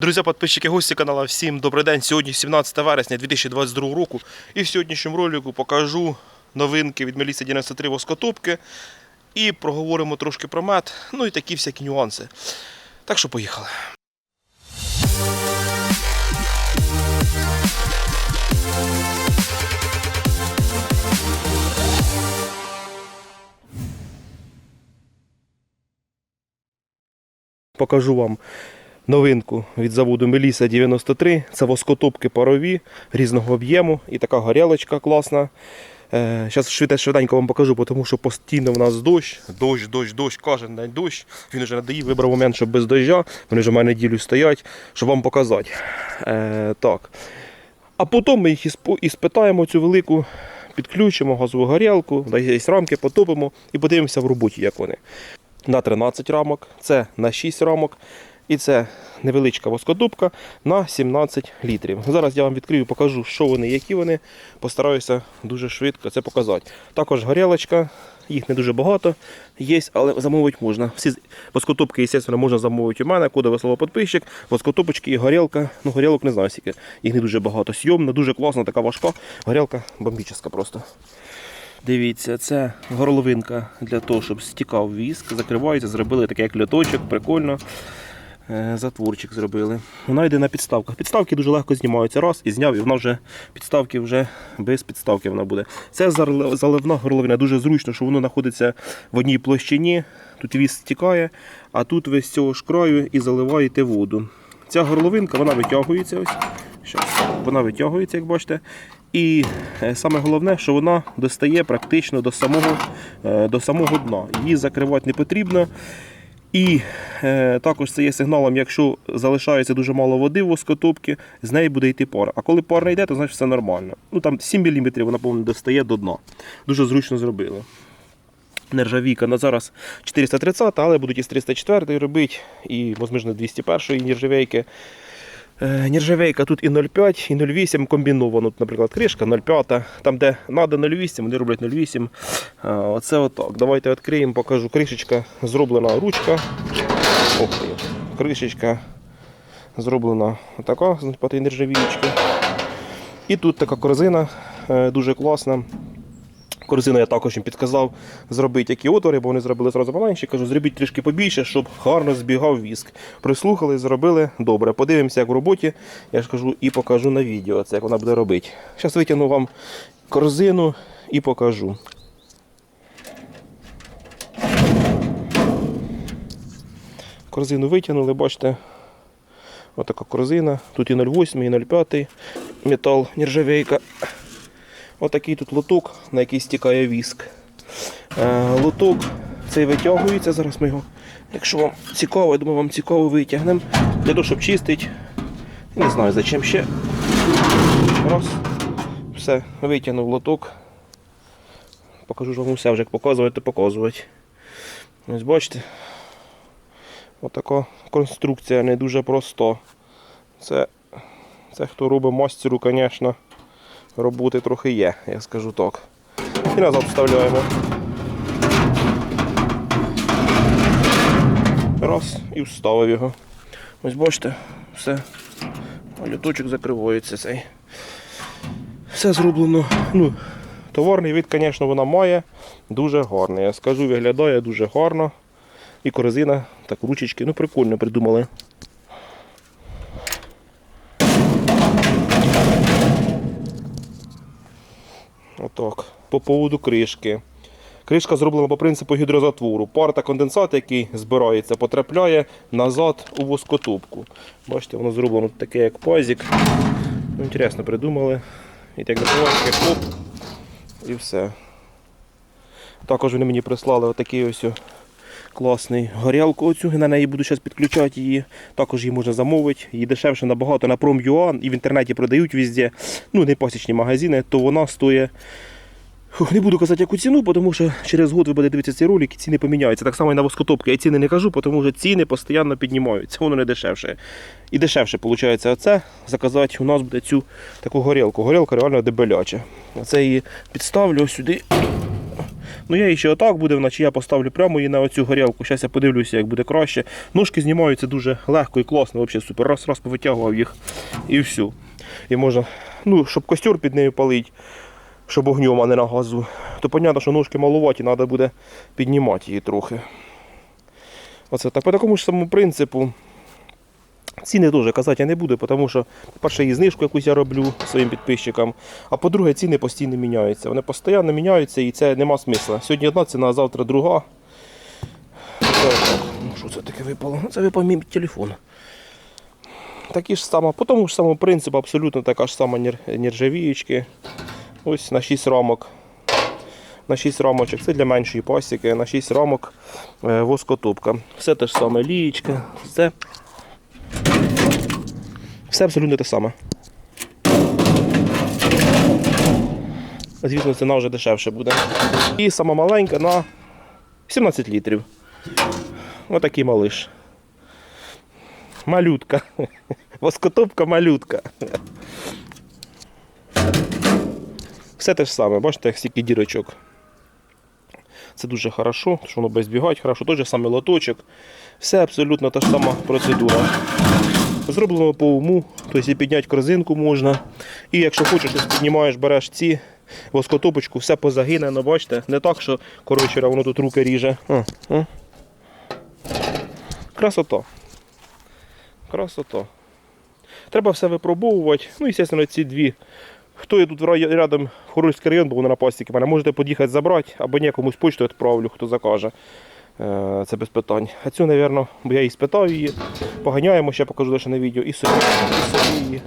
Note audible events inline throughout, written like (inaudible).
Друзі, підписчики, гості каналу, всім добрий день. Сьогодні 17 вересня 2022 року. І в сьогоднішньому ролику покажу новинки від Меліса 93 воскотопки. І проговоримо трошки про мед, ну і такі всякі нюанси. Так що поїхали. Покажу вам новинку від заводу Меліса 93. Це воскотопки парові різного об'єму і така горілочка класна. Зараз швидко швиденько вам покажу, тому що постійно в нас дощ, дощ, дощ, дощ, кожен день дощ. Він вже надоїв, вибрав момент, щоб без доща. Вони вже в мене неділю стоять, щоб вам показати. Е, так. А потім ми їх іспитаємо цю велику, підключимо газову горілку, десь рамки потопимо і подивимося в роботі, як вони. На 13 рамок, це на 6 рамок. І це невеличка воскодубка на 17 літрів. Зараз я вам відкрию, покажу, що вони, які вони. Постараюся дуже швидко це показати. Також горілочка, їх не дуже багато є, але замовити можна. Всі воскотопки, звісно, можна замовити у мене, кодове слово підписчик, воскотопочки і горілка. Ну, горілок не знаю, скільки. Їх не дуже багато. Сйомна, дуже класна, така важка. Горілка бомбічна просто. Дивіться, це горловинка для того, щоб стікав віск. Закривається, зробили такий як льоточок, прикольно. Е, Затворчик зробили. Вона йде на підставках. Підставки дуже легко знімаються. Раз і зняв, і вона вже підставки вже без підставки вона буде. Це заливна горловина. Дуже зручно, що воно знаходиться в одній площині. Тут віс стікає, а тут ви з цього ж краю і заливаєте воду. Ця горловинка вона витягується. ось. Щас. Вона витягується, як бачите. І е, саме головне, що вона достає практично до самого, е, до самого дна. Її закривати не потрібно. І е, також це є сигналом, якщо залишається дуже мало води в воскотопці, з неї буде йти пар. А коли пар не йде, то значить все нормально. Ну там 7 мм вона достає до дна. Дуже зручно зробили. Нержавійка на зараз 430, але будуть із 304 робити, і, можливо, 201 нержавейки. Е, Нержавейка тут і 0,5, і 0,8 комбіновано. Тут, наприклад, кришка 0,5. Там, де треба 0,8, вони роблять 0,8. Оце отак. Давайте відкриємо, покажу. Кришечка зроблена ручка. Ох, кришечка зроблена така з 0,5 нержавіючки. І тут така корзина е, дуже класна. Корзину я також їм підказав зробити які отвори, бо вони зробили зразу маленькі. Кажу, зробіть трішки побільше, щоб гарно збігав віск. Прислухали, зробили добре. Подивимося, як в роботі. Я ж кажу і покажу на відео, це як вона буде робити. Зараз витягну вам корзину і покажу. Корзину витягнули, бачите. Отака корзина. Тут і 0,8, і 0,5 метал, нержавейка. Отакий тут лоток, на який стікає віск. Е, лоток цей витягується. Зараз ми його, якщо вам цікаво, я думаю, вам цікаво витягнемо. Для того, щоб чистити. Не знаю за чим ще. Раз. Все, витягнув лоток. Покажу ж вам усе вже як показувати, то показувати. Ось бачите. Отака конструкція не дуже проста. Це, це хто робить мастеру, звісно роботи трохи є, я скажу так. І назад вставляємо. Раз і вставив його. Ось бачите, все. Люточок закривається цей. Все зроблено. Ну, Товарний вид, звісно, вона має. Дуже гарний. Я скажу, виглядає дуже гарно. І корзина, так ручечки. Ну, прикольно придумали. Отак. По поводу кришки. Кришка зроблена по принципу гідрозатвору. Пар та конденсат, який збирається, потрапляє назад у воскотубку. Бачите, воно зроблено таке, як пазик. Ну, Інтересно придумали. І так допомагає хоп, І все. Також вони мені прислали отакий ось класний горілку оцю. На неї буду зараз підключати її. Також її можна замовити. Її дешевше набагато на Prom.ua і в інтернеті продають везде. Ну, не пасічні магазини, то вона стоїть. Не буду казати, яку ціну, тому що через год ви будете дивитися цей ролик, і ціни поміняються. Так само і на воскотопки. Я ціни не кажу, тому що ціни постійно піднімаються. Воно не дешевше. І дешевше, виходить, оце заказати у нас буде цю таку горілку. Горілка реально дебеляча. Оце її підставлю сюди. Ну я її ще отак буде, вночі я поставлю прямо її на оцю горілку. Зараз я подивлюся, як буде краще. Ножки знімаються дуже легко і класно, взагалі супер. Раз, раз повитягував їх і все. І можна, ну, щоб костер під нею палить, щоб огнем, а не на газу. То зрозуміло, що ножки малуваті, треба буде піднімати її трохи. Оце так. По такому ж самому принципу. Ціни теж казати я не буду, тому що, по-перше, і знижку якусь я роблю своїм підписчикам, а по-друге, ціни постійно міняються. Вони постійно міняються і це нема смисла. Сьогодні одна ціна, а завтра друга. Це. Ну, що це таке випало? Це випав мій телефон. Такі ж сама, по тому ж самому принципу, абсолютно така ж сама нержавіючки. Ось на 6 рамок. На 6 рамочок. Це для меншої пасіки, на 6 рамок е, воскотопка. Все те ж саме лієчка, все все абсолютно те саме. Звісно, ціна вже дешевше буде. І сама маленька на 17 літрів. Отакий малиш. Малютка. (laughs) Воскотопка малютка. Все те ж саме, бачите, стільки дірочок. Це дуже хорошо, що воно без бігать, хорошо, той же самий лоточок. Все абсолютно та ж сама процедура. Зроблено по уму, тобто і підняти корзинку можна. І якщо хочеш, ось піднімаєш, береш ці воскотопочку, все позагинено, бачите, не так, що коротше, воно тут руки ріже. А, а. Красота. Красота. Треба все випробовувати. Ну, і, звісно, ці дві. Хто є тут рядом Хорольський район, бо вона на пастіки мене, можете під'їхати забрати, або ні, комусь почту відправлю, хто закаже. Е, Це без питань. А цю, мабуть, бо я її спитав її, поганяємо, ще покажу лише на відео, і собі, і собі її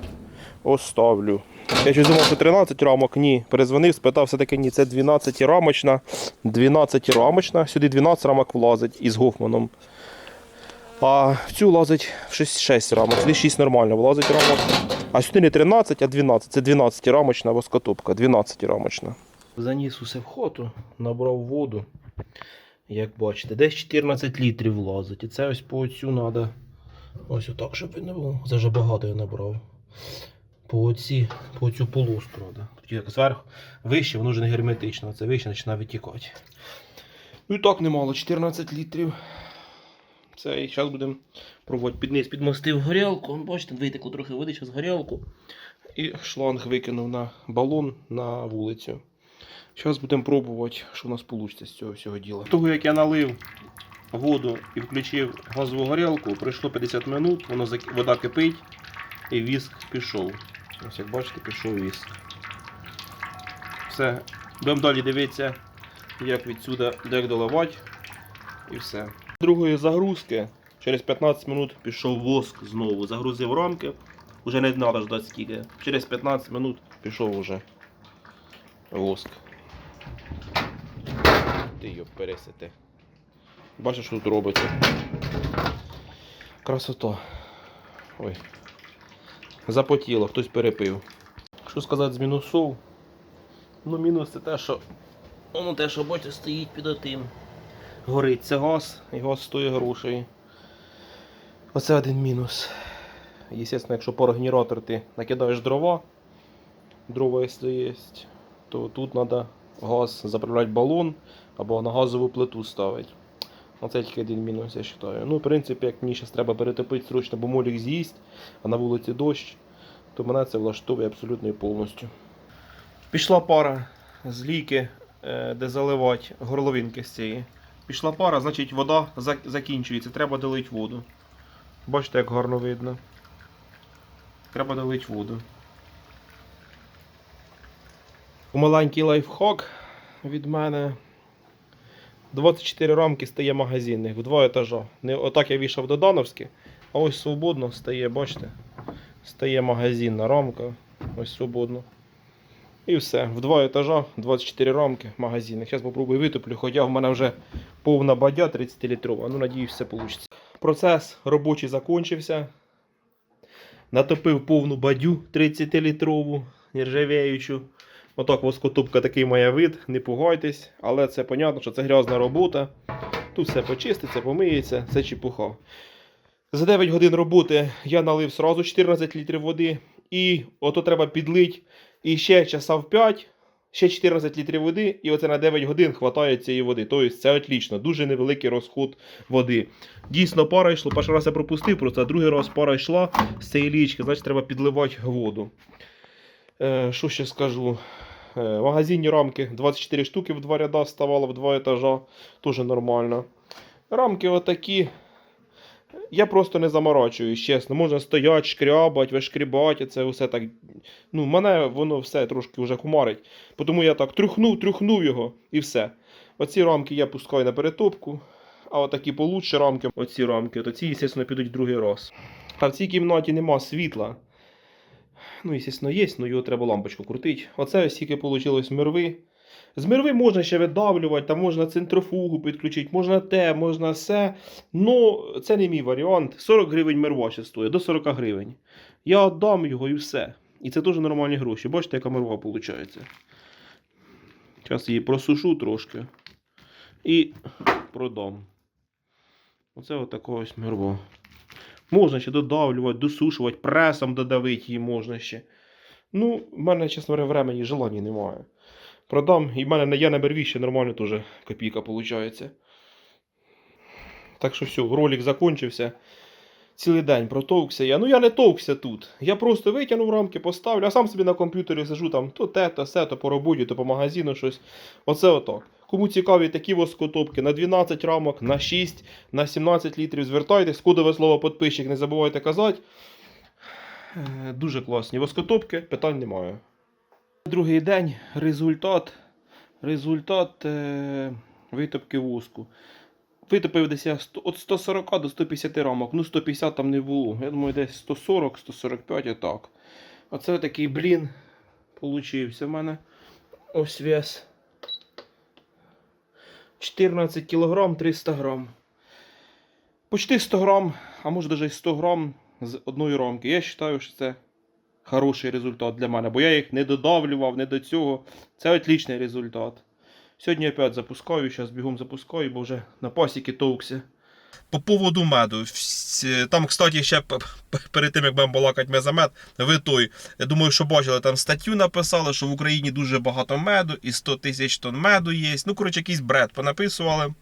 оставлю. Я щось думав, що 13 рамок, ні. Перезвонив, спитав, все-таки ні, це 12 рамочна, 12 рамочна, сюди 12 рамок влазить із Гофманом. А в цю влазить 6, 6 рамок, сюди 6 нормально влазить рамок. А сюди не 13, а 12. Це 12 рамочна воскотопка, 12 рамочна. Заніс усе в хату, набрав воду. Як бачите, десь 14 літрів влазить. І це ось по цю треба. Ось отак, щоб він не було. Це вже багато я набрав. По оці, по цю полоску треба. Тоді як зверху вище, воно вже не герметично, це вище починає витікати. Ну і так немало, 14 літрів. Це і зараз будемо пробувати під низ підмостив горілку. Бачите, витекло трохи води з горілку. І шланг викинув на балон на вулицю. Зараз будемо пробувати, що в нас вийде з цього всього діла. Того, як я налив воду і включив газову горілку, пройшло 50 минут, воно вода кипить і віск пішов. Ось як бачите, пішов віск. Все. Будемо далі дивитися, як відсюди як доливати. І все. Другої загрузки через 15 минут пішов воск знову. Загрузив рамки. Уже не треба ждати скільки. Через 15 минут пішов уже воск. Ти його пересити. Бачиш, що тут робиться. Красота. Ой. Запотіло, хтось перепив. Що сказати з мінусов? Ну, мінус це те, що воно те, що бачите, стоїть під отим. Горить це газ, і газ стоїть грошей. Оце один мінус. Естественно, якщо парогенератор ти накидаєш дрова, дрова якщо є, то тут треба газ заправляти балон або на газову плиту ставити. Оце тільки один мінус, я вважаю. Ну, в принципі, як мені зараз треба перетопити срочно, бо молік з'їсть, а на вулиці дощ, то мене це влаштовує абсолютно і повністю. Пішла пара з ліки, е, де заливати горловинки з цієї. Пішла пара, значить вода закінчується, треба долити воду. Бачите, як гарно видно. Треба долити воду. Маленький лайфхак від мене. 24 рамки стає магазинних в два етажа. Не отак я вішав до Дановськи, а ось свободно стає, бачите? Стає магазинна рамка. Ось свободно. І все. В два етажа, 24 рамки магазинних. Зараз попробую витоплю, хоча в мене вже повна бадя 30 літрова. Ну, надіюсь, все вийде. Процес робочий закінчився. Натопив повну бадю 30-літрову, нержавіючу. Отак воскотопка такий має вид, не пугайтесь, але це понятно, що це грязна робота. Тут все почиститься, помиється, це чепуха. За 9 годин роботи я налив сразу 14 літрів води. І ото треба підлить і ще в 5 ще 14 літрів води, і оце на 9 годин хватає цієї води. Тобто це отлично, дуже невеликий розход води. Дійсно, пара йшла. Перший раз я пропустив, просто а другий раз пара йшла з цієї лічки, значить треба підливати воду. Е, що ще скажу? Е, магазинні рамки 24 штуки в два ряда ставало в два етажа. Теж нормально. Рамки отакі. Я просто не заморачуюсь, чесно. Можна стоять, шкрябать, вишкрібати, це все так. Ну, мене воно все трошки вже кумарить. Тому я так трюхнув, трюхнув його і все. Оці рамки я пускаю на перетопку, а отакі получше рамки, оці рамки, то ці, звісно, підуть другий раз. А в цій кімнаті нема світла. Ну, звісно, є, але його треба лампочку крутити. Оце ось тільки вийшло мирви. З мирви можна ще видавлювати, там можна центрофугу підключити, можна те, можна все. Ну, це не мій варіант. 40 гривень мирва ще стоїть, до 40 гривень. Я віддам його і все. І це теж нормальні гроші. Бачите, яка мирва виходить. Зараз її просушу трошки. І продам. Оце отака ось мирва. Можна ще додавлювати, досушувати, пресом додавити її можна ще. Ну, в мене, чесно говоря, времени і желання немає. Продам, і в мене я на берві ще нормально теж копійка виходить. Так що все, ролик закончився. Цілий день протовкся я. Ну я не товкся тут. Я просто витягнув рамки, поставлю, а сам собі на комп'ютері сижу там то те, то все, то по роботі, то по магазину щось. Оце отак. Кому цікаві такі воскотопки на 12 рамок, на 6, на 17 літрів, звертайтесь, кодове слово підписчик, не забувайте казати. Е, Дуже класні воскотопки, питань немає. Другий день результат. Результат е, витопки воску. Витопив десь я від 140 до 150 рамок. Ну, 150 там не було. Я думаю, десь 140, 145 отак. Оце такий блін получився в мене. Ось вес. 14 кг 300 грам. Почти 100 грам, а може навіть 100 грам з одної ромки. Я вважаю, що це хороший результат для мене, бо я їх не додавлював, не до цього. Це отличний результат. Сьогодні опять запускаю, зараз бігом запускаю, бо вже на пасіки товкся. По поводу меду. Там, кстати, ще перед тим, як будемо балакати за мед, ви той, я думаю, що бачили, там статтю написали, що в Україні дуже багато меду і 100 тисяч тонн меду є. Ну, коротше, якийсь бред понаписували.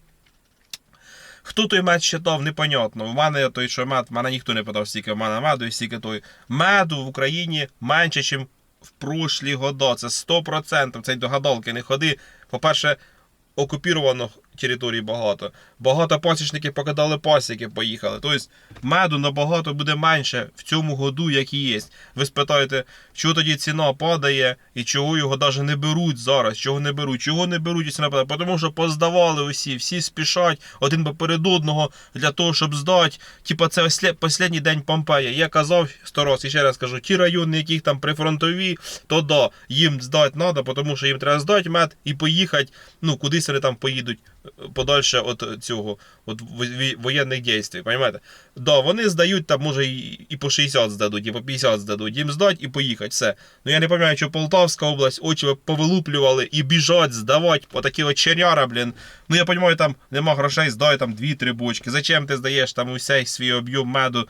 Хто той мед читав, непонятно. В мене той, що мед, мене ніхто не питав, скільки в мене меду і скільки той. Меду в Україні менше, ніж в прошлі года. Це 100%. Це й до не ходи. По-перше, окупірованих територій багато. Багато пасічників покидали пасіки, поїхали. Тобто меду набагато буде менше в цьому году, як і є. Ви спитаєте, чого тоді ціна падає і чого його навіть не беруть зараз, чого не беруть, чого не беруть і ціна падає? Тому що поздавали усі, всі спішать один поперед одного для того, щоб здати. Типа це останній день Помпея. Я казав сто раз, і ще раз кажу, ті райони, яких там прифронтові, то да, їм здати треба, тому що їм треба здати мед і поїхати, ну кудись вони там поїдуть подальше від цього, вої- воєнних дій, розумієте? Да, вони здають там, може, і, по 60 здадуть, і по 50 здадуть. Їм здать і поїхати. Все. Ну я не пам'ятаю, що Полтавська область очі повилуплювали і біжать здавати по такі от блін. Ну я розумію, там нема грошей, здай там 2-3 бочки. Зачем ти здаєш там усей свій об'єм меду?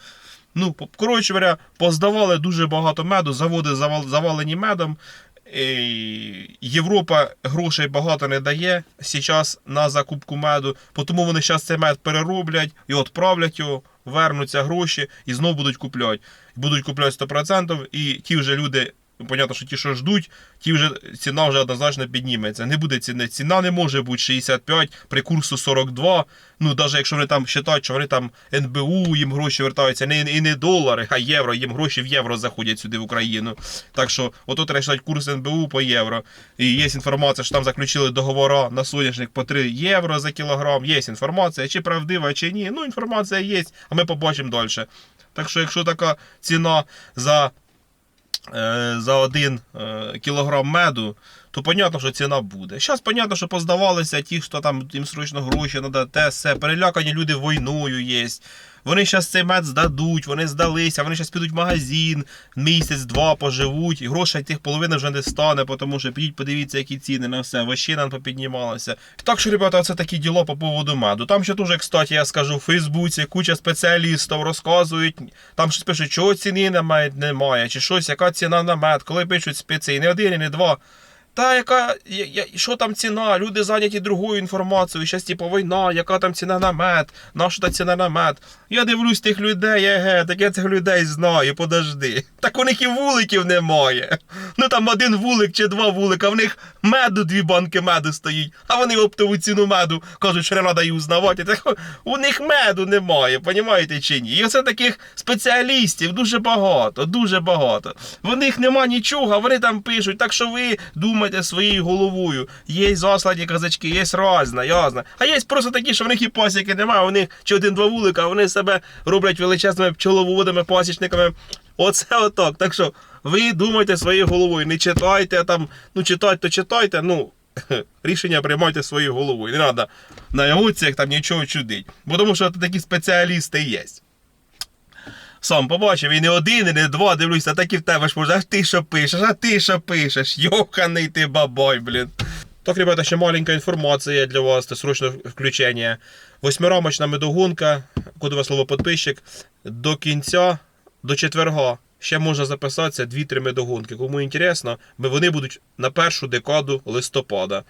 Ну, коротше говоря, поздавали дуже багато меду, заводи завалені медом. Європа грошей багато не дає зараз на закупку меду, тому вони зараз цей мед перероблять і відправлять його, вернуться гроші і знову будуть купляти. Будуть купляти 100%, і ті вже люди, понятно, що ті, що ждуть, ті вже ціна вже однозначно підніметься. Не буде ціни. Ціна не може бути 65 при курсу 42. Ну, навіть якщо вони там вважають, що вони там НБУ, їм гроші вертаються, не, і не долари, а євро, їм гроші в євро заходять сюди в Україну. Так що, ото треба читати курс НБУ по євро. І є інформація, що там заключили договори на соняшник по 3 євро за кілограм. Є інформація, чи правдива, чи ні. Ну, інформація є, а ми побачимо далі. Так що, якщо така ціна за за один е, кілограм меду, то понятно, що ціна буде. Зараз понятно, що поздавалися ті, хто там їм срочно гроші треба, те все. Перелякані люди війною є. Вони зараз цей мед здадуть, вони здалися, вони зараз підуть в магазин, місяць-два поживуть, і грошей тих половини вже не стане, тому що підіть, подивіться, які ціни на все, вощина попіднімалася. Так що, ребята, це такі діло по поводу меду. Там ще дуже, кстати, я скажу, в Фейсбуці куча спеціалістів розказують, там щось пишуть, чого ціни на мед немає, чи щось, яка ціна на мед, коли пишуть спеці, не один, і не два. Та яка, я, я, що там ціна? Люди зайняті другою інформацією. Щас типу війна, яка там ціна на мед, наша та ціна на мед. Я дивлюсь тих людей, еге, так я цих людей знаю, подожди. Так у них і вуликів немає. Ну там один вулик чи два вулика, в них меду, дві банки меду стоїть, а вони оптову ціну меду кажуть, що не треба її узнавати. Так у них меду немає, понімаєте чи ні? І оце таких спеціалістів дуже багато, дуже багато. В них нема нічого, вони там пишуть. Так що ви думайте своєю головою. Є заслані казачки, є разна, ясна. А є просто такі, що в них і пасіки немає, у них чи один-два вулика, вони себе роблять величезними пчеловодами, пасічниками. Оце отак. Так що ви думайте своєю головою, не читайте там, ну читайте, то читайте, ну. (laughs) Рішення приймайте своєю головою. Не треба на емоціях там нічого чудить. Бо тому що такі спеціалісти є. Сам побачив, і не один, і не два, дивлюся, так і в тебе ж може, а ти що пишеш, а ти що пишеш? Йоханий ти бабой, блін. Так, ребята, ще маленька інформація для вас, це срочне включення. Восьмирамочна медогонка, кодове слово подписчик, до кінця, до четверга. Ще можна записатися 2-3 медогонки. Кому інтересно, вони будуть на першу декаду листопада.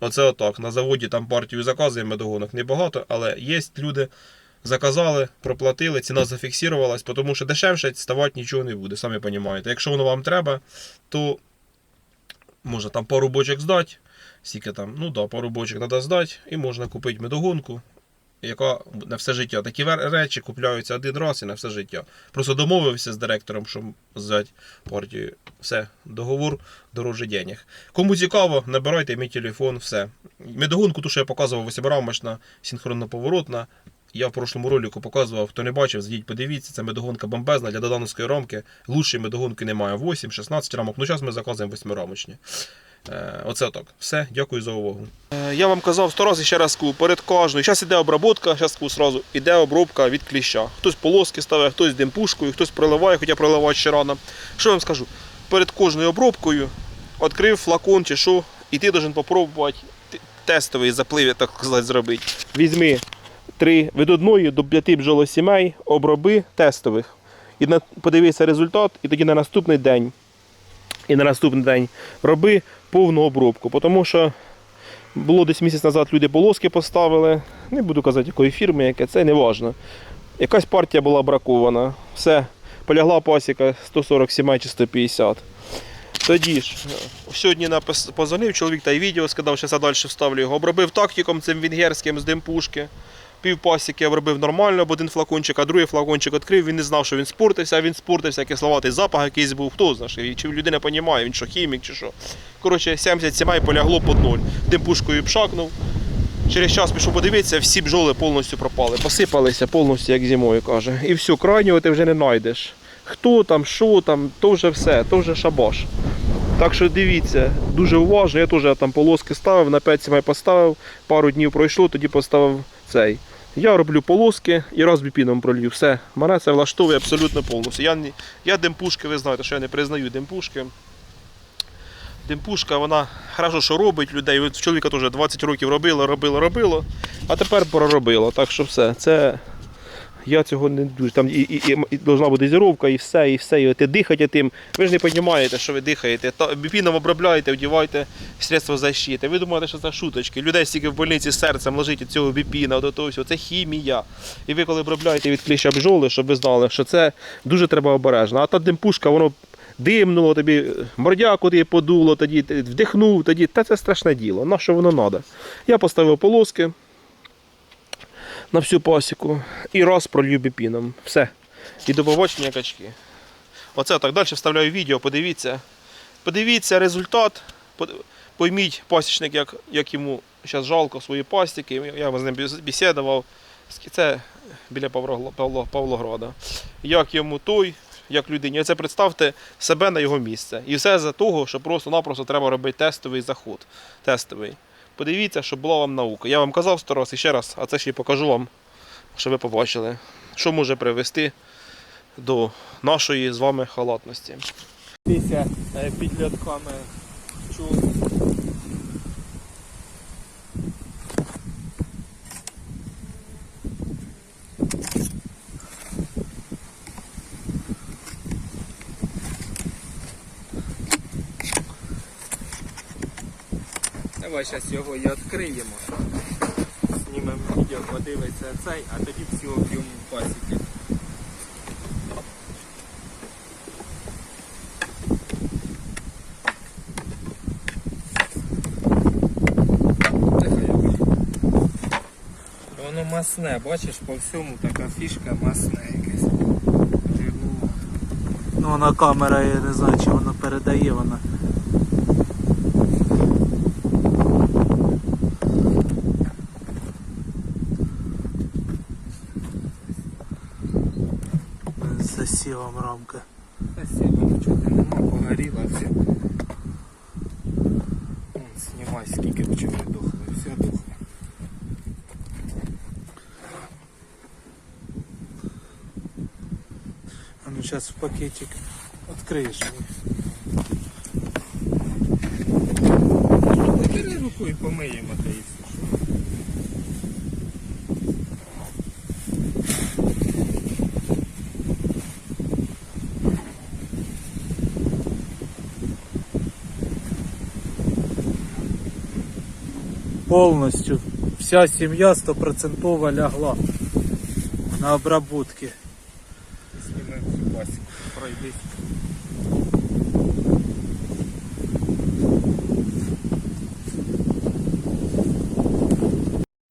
Оце отак. На заводі там партію заказуємо медогонок небагато, але є люди, заказали, проплатили, ціна зафіксувалась, тому що дешевше ставати нічого не буде, самі розумієте. Якщо воно вам треба, то можна там пару бочок здати. Скільки там, ну да, пару бочок треба здати, і можна купити медогонку, яка на все життя. Такі речі купляються один раз і на все життя. Просто домовився з директором, щоб взяти партію. Все, договор дороже денег. Кому цікаво, набирайте мій телефон, все. Медогонку, ту, що я показував, восьмирамочна, синхронно-поворотна. Я в прошлому ролику показував, хто не бачив, зайдіть, подивіться, це медогонка бомбезна для додановської рамки. Лучшої медогонки немає. 8, 16 рамок. Ну, зараз ми заказуємо восьмирамочні. Е, Оце так. Все, дякую за увагу. Е, Я вам казав сто разів ще раз перед кожною. Зараз іде обробка, зараз сразу, іде обробка від кліща. Хтось полоски ставить, хтось димпушкою, хтось проливає, хоча проливати ще рано. Що я вам скажу? Перед кожною обробкою відкрив флакон чи що, і ти должен попробувати т- тестовий заплив, так сказати, зробити. Візьми три від одної до п'яти бджолосімей, оброби тестових. І подивися результат, і тоді на наступний день і на наступний день роби повну обробку. Тому що було десь місяць назад люди полоски поставили. Не буду казати, якої фірми, яке це не важно. Якась партія була бракована. Все, полягла пасіка 140 сімей чи 150. Тоді ж, е, сьогодні позвонив чоловік та й відео сказав, що я далі вставлю його. Обробив тактиком цим венгерським з димпушки. Пів пасіки обробив нормально, бо один флакончик, а другий флакончик відкрив. Він не знав, що він спортився, а він спортився, кисловатий запах якийсь був. Хто знає, чи людина розуміє, він що хімік чи що. Коротше, 70 сімей полягло під ноль. Димпушкою пшакнув. Через час пішов подивитися, всі бджоли повністю пропали, посипалися повністю, як зимою каже. І все, крайнього ти вже не знайдеш. Хто там, що там, то вже все, то вже шабаш. Так що дивіться, дуже уважно. Я теж там полоски ставив, на 5 сімей поставив, пару днів пройшло, тоді поставив цей. Я роблю полоски і розбіпіном пролью. Все, мене це влаштовує абсолютно повністю. Я, я димпушки, ви знаєте, що я не признаю димпушки. Димпушка, вона хорошо, що робить людей. Чоловіка теж 20 років робила, робила, робила, а тепер проробила. Так що все. Це я цього не дуже. Там і, і, і, должна бути зіровка, і все, і все. І ти дихайте тим. Ви ж не розумієте, що ви дихаєте. Та, біпіном обробляєте, вдіваєте средства защити. Ви думаєте, що це шуточки. Людей стільки в больниці з серцем лежить від цього біпіна, до того всього. Це хімія. І ви коли обробляєте від кліща бджоли, щоб ви знали, що це дуже треба обережно. А та димпушка, воно димнуло тобі, мордяку тобі подуло, тоді вдихнув, тоді. Та це страшне діло. На що воно треба? Я поставив полоски на всю пасіку і раз біпіном. Все. І до побачення качки. Оце так далі вставляю відео, подивіться. Подивіться результат. Пойміть пасічник, як, як йому зараз жалко свої пастики. Я з ним бесідував. Це біля Павло- Павлограда. Як йому той, як людині. Оце представте себе на його місце. І все за того, що просто-напросто треба робити тестовий заход. Тестовий. Подивіться, щоб була вам наука. Я вам казав сто раз і ще раз, а це ще й покажу вам, щоб ви побачили, що може привести до нашої з вами халатності. Після підльотками чув. Давай зараз його і відкриємо. Знімемо відео, подивиться цей, а тоді всі об'єм пасіки. Воно масне, бачиш, по всьому така фішка масне якесь. Ну, вона камера, я не знаю, чи вона передає вона. Засіла рамка. Спасибо, нічого нема, погоріло все. Вон, Знімай, скільки пчели дохли, все дохло. А ну зараз в пакетик відкриєш. Бери Повністю вся сім'я стопроцентово лягла на обработки. Пройдись.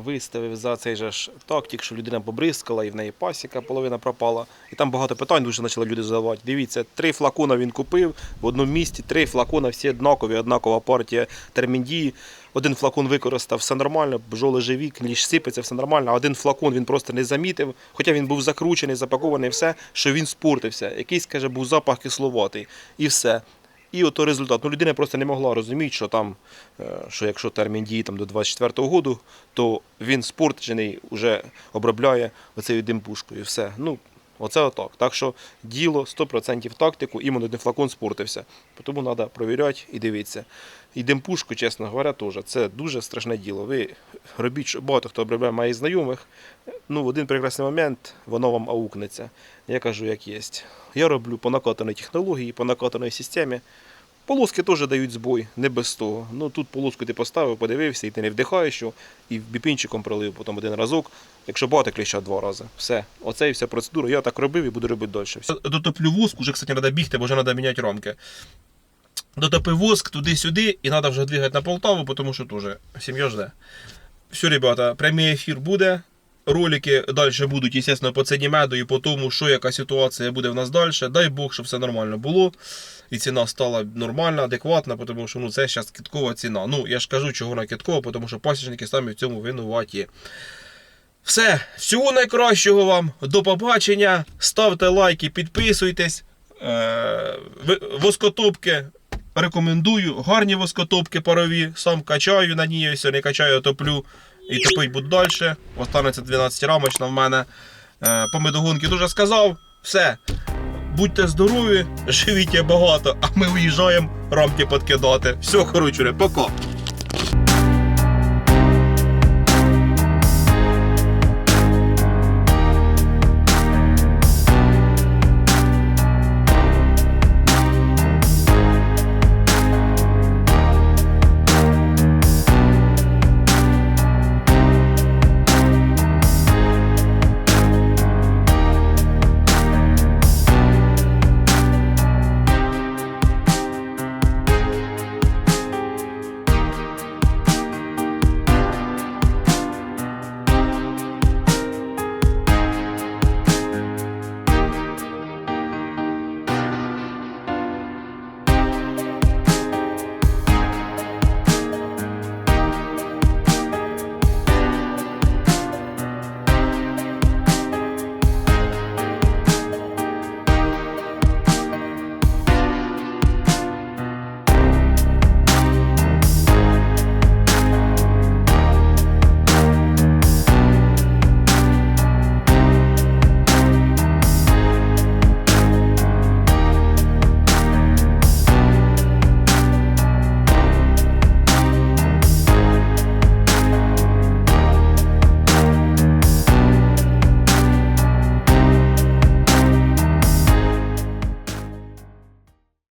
Виставив за цей же ж тактик, що людина побризкала і в неї пасіка, половина пропала. І там багато питань дуже почали люди задавати. Дивіться, три флакона він купив в одному місці, три флакона всі однакові, однакова партія терміндії. Один флакон використав, все нормально, бджоли живі, кліщ сипеться, все нормально. Один флакон він просто не замітив, хоча він був закручений, запакований, все, що він спортився. Якийсь, каже, був запах кисловатий. І все. І ото результат. Ну, людина просто не могла розуміти, що там, е, що якщо термін дії там, до 24-го року, то він спорчений вже обробляє оцею димпушкою. Все. Ну, оце отак. Так що діло 100% тактику, іменно один флакон спортився. Тому треба провіряти і дивитися. І димпушку, чесно говоря, теж. Це дуже страшне діло. Ви робіть, що багато хто обробляє має знайомих. Ну, в один прекрасний момент воно вам аукнеться. Я кажу, як є. Я роблю по накатаній технології, по накатаній системі. Полоски теж дають збой, не без того. Ну тут полоску ти поставив, подивився, і ти не вдихаєш його, і біпінчиком пролив потім один разок. Якщо багато кліща два рази. Все. Оце і вся процедура. Я так робив і буду робити далі. Дотоплю воск, уже, кстати, треба бігти, бо вже треба міняти рамки. Дотопив воск туди-сюди, і треба вже двигати на Полтаву, тому що теж сім'я жде. Все, ребята, прямий ефір буде. Ролики далі будуть, звісно, по ціні меду і по тому, що яка ситуація буде в нас далі. Дай Бог, щоб все нормально було. І ціна стала нормальна, адекватна, тому що ну, це зараз киткова ціна. Ну, я ж кажу, чого вона киткова, тому що пасічники самі в цьому винуваті. Все, всього найкращого вам, до побачення. Ставте лайки, підписуйтесь. Е, воскотопки рекомендую. Гарні воскотопки парові. Сам качаю на ній, якщо не качаю, топлю і топить буду далі. Останеться 12 рамочна в мене. Е, по медогонки дуже сказав. Все. Будьте здорові, (laughs) живіть багато, а ми виїжджаємо рамки подкидати. Все, коротше, пока.